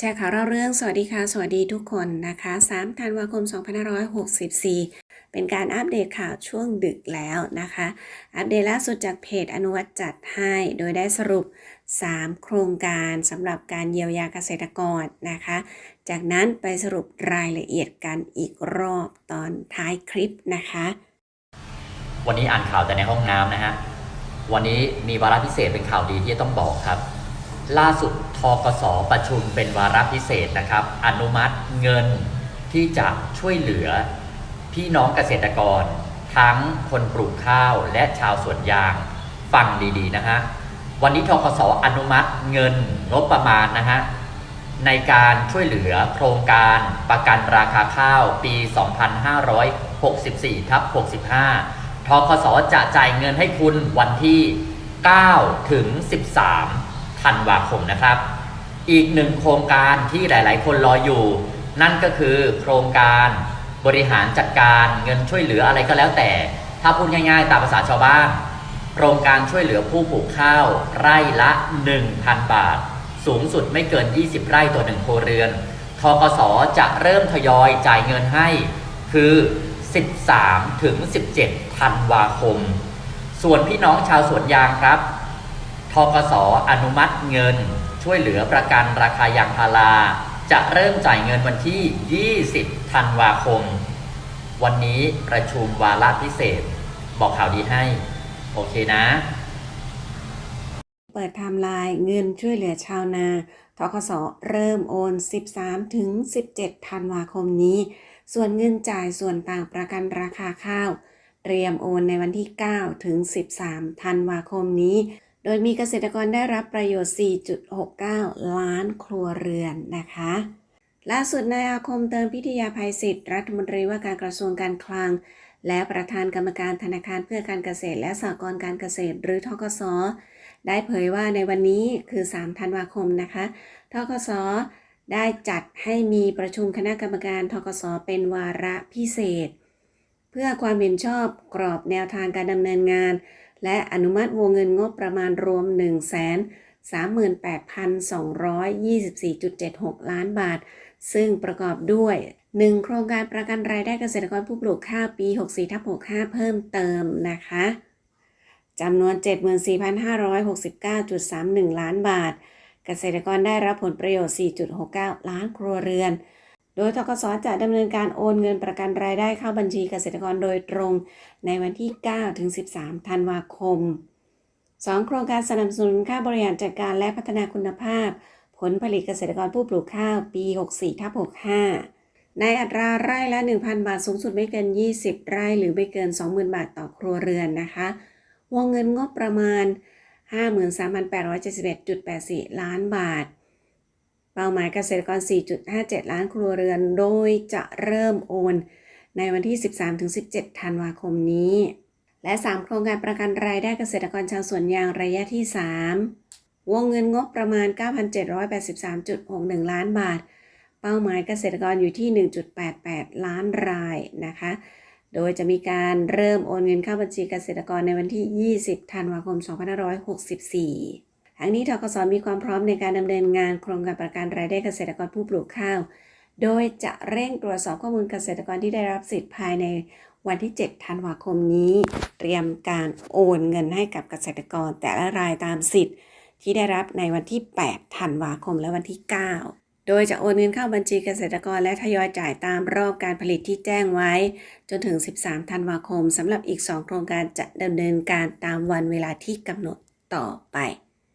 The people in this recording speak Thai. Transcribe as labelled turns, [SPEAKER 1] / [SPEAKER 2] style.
[SPEAKER 1] แชร์ข่าวเล่าเรื่อง สวัสดีค่ะ สวัสดีทุกคนนะคะ 3 ธันวาคม 2564 เป็นการอัปเดตข่าวช่วงดึกแล้วนะคะ อัปเดตล่าสุดจากเพจอนุวัตจัดให้ โดยได้สรุป 3 โครงการสำหรับการเยียวยาเกษตรกรนะคะ จากนั้นไปสรุปรายละเอียดกันอีกรอบตอนท้ายคลิปนะคะ
[SPEAKER 2] วันนี้อ่านข่าวแต่ในห้องน้ำนะฮะ วันนี้มีวาระพิเศษเป็นข่าวดีที่จะต้องบอกครับ ล่าสุดทกสประชุมเป็นวาระพิเศษนะครับ อนุมัติเงินที่จะช่วยเหลือพี่น้องเกษตรกร ทั้งคนปลูกข้าวและชาวสวนยางฟังดีๆนะฮะวันนี้ทกสอนุมัติเงินงบประมาณนะฮะในการช่วยเหลือโครงการประกันราคาข้าวปี 2564ทับ65ทกสจะจ่ายเงินให้คุณวันที่ 9 ถึง 13 ธันวาคมนะครับ อีกหนึ่งโครงการที่หลาย ๆ คนรออยู่ นั่นก็คือโครงการบริหารจัดการเงินช่วยเหลืออะไรก็แล้วแต่ ถ้าพูดง่าย ๆ ตามภาษาชาวบ้านโครงการช่วยเหลือผู้ปลูกข้าวไร่ละ 1,000 บาท สูงสุดไม่เกิน 20 ไร่ต่อหนึ่งครัวเรือนทกสจะเริ่มทยอยจ่ายเงินให้ คือ 13 ถึง 17 ธันวาคม ส่วนพี่น้องชาวสวนยางครับ ทกสอนุมัติเงิน ช่วยเหลือประกันราคายางพารา จะเริ่มจ่ายเงินวันที่ 20 ธันวาคม วันนี้ประชุมวาระพิเศษ บอกข่าวดีให้ โอเคนะ
[SPEAKER 1] เปิดไทม์ไลน์เงินช่วยเหลือชาวนาทกสเริ่มโอน 13 ถึง 17 ธันวาคมนี้ ส่วนเงินจ่ายส่วนต่างประกันราคาข้าว เตรียมโอนในวันที่ 9 ถึง 13 ธันวาคมนี้ โดยมีเกษตรกรได้รับประโยชน์ 4.69 ล้านครัวเรือนนะคะ ล่าสุดนายอาคมเติมพิทยาภัยศิษย์รัฐมนตรีว่าการกระทรวงการคลัง และประธานกรรมการธนาคารเพื่อการเกษตร และสหกรณ์การเกษตร หรือทกส ได้เผยว่าในวันนี้คือ 3 ธันวาคมนะคะ ทกส ได้จัดให้มีประชุมคณะกรรมการทกส เป็นวาระพิเศษ พื่อความเห็นชอบกรอบแนวทางการดำเนินงาน และอนุมัติวงเงินงบประมาณรวม1 3 38,224.76 ล้านบาท ซึ่งประกอบด้วย 1 โครงการประกันรายได้เกษตรกรผู้ปลูกข้าวปี 64ทับ65 เพิ่มเติมนะคะจำนวน 74,569.31 ล้านบาท เกษตรกรได้รับผลประโยชน์ 4.69 ล้านครัวเรือน โดยทกสจะดำเนินการโอนเงินประกันรายได้เข้าบัญชีเกษตรกรโดยตรงในวันที่ 9 ถึง 13 ธันวาคม 2 โครงการสนับสนุนค่าบริหารจัดการและพัฒนาคุณภาพ ผลผลิตเกษตรกรผู้ปลูกข้าวปี 64ทับ65 ในอัตราไร่ละ 1,000 บาทสูงสุดไม่เกิน 20 ไร่หรือไม่เกิน 20,000 บาทต่อครัวเรือนนะคะ วงเงินงบประมาณ 53,871.84 ล้านบาท เป้าหมายเกษตรกร 4.57 ล้านครัวเรือน โดยจะเริ่มโอน ในวันที่ 13-17 ธันวาคมนี้ และ 3 โครงการประกันรายได้เกษตรกรชาวสวนยางระยะที่ 3 วงเงินงบประมาณ 9,783.61 ล้านบาท เป้าหมายเกษตรกรอยู่ที่ 1.88 ล้านรายนะคะ โดยจะมีการเริ่มโอนเงินเข้าบัญชีเกษตรกรในวันที่ 20 ธันวาคม 2564 ทั้งนี้ทกสมีความพร้อมในการดำเนินงานโครงการประกันรายได้เกษตรกรผู้ปลูกข้าว โดยจะเร่งตรวจสอบข้อมูลเกษตรกรที่ได้รับสิทธิ์ภายในวันที่ 7 ธันวาคมนี้ เตรียมการโอนเงินให้กับเกษตรกรแต่ละรายตามสิทธิ์ ที่ได้รับในวันที่ 8 ธันวาคมและวันที่ 9 โดยจะโอนเงินเข้าบัญชีเกษตรกรและทยอยจ่ายตามรอบการผลิตที่แจ้งไว้ จนถึง 13 ธันวาคมสำหรับอีก 2 โครงการจะดำเนินการตามวันเวลาที่กำหนดต่อไป